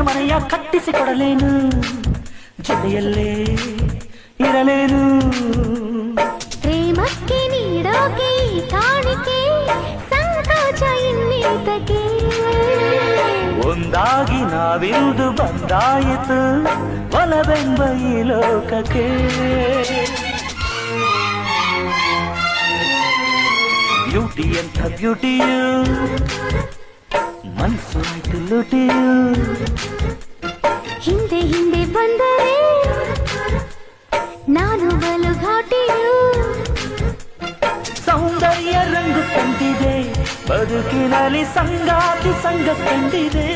ಮನೆಯ ಕಟ್ಟಿಸಿಕೊಡಲೇನು? ಜೊತೆಯಲ್ಲೇ ಇರಲೇನು? ಪ್ರೇಮಕ್ಕೆ ನೀಡೋಕೆ ಕಾಣಿಕೆ ಸಂಕೋಚ ಇನ್ನೇತಕ್ಕೆ. ಒಂದಾಗಿ ನಾವಿಂದು ಬಂದಾಯಿತು ಒಲವೆಂಬ ಈ ಲೋಕಕ್ಕೆ. ಬ್ಯೂಟಿ ಅಂತ ಬ್ಯೂಟಿಯು? ಮನಸ್ಸು ಆಯ್ತು ಲುಟಿಯು ಹಿಂದೆ ಹಿಂದೆ ಬಂದರೆ ನಾನು ಬಲು ಘಾಟಿಯು ಸೌಂದರ್ಯ ರಂಗು ತಂದಿದೆ ಬದುಕಿನಲ್ಲಿ ಸಂಗಾತಿ ಸಂಗ ಕಂಡಿದೆ.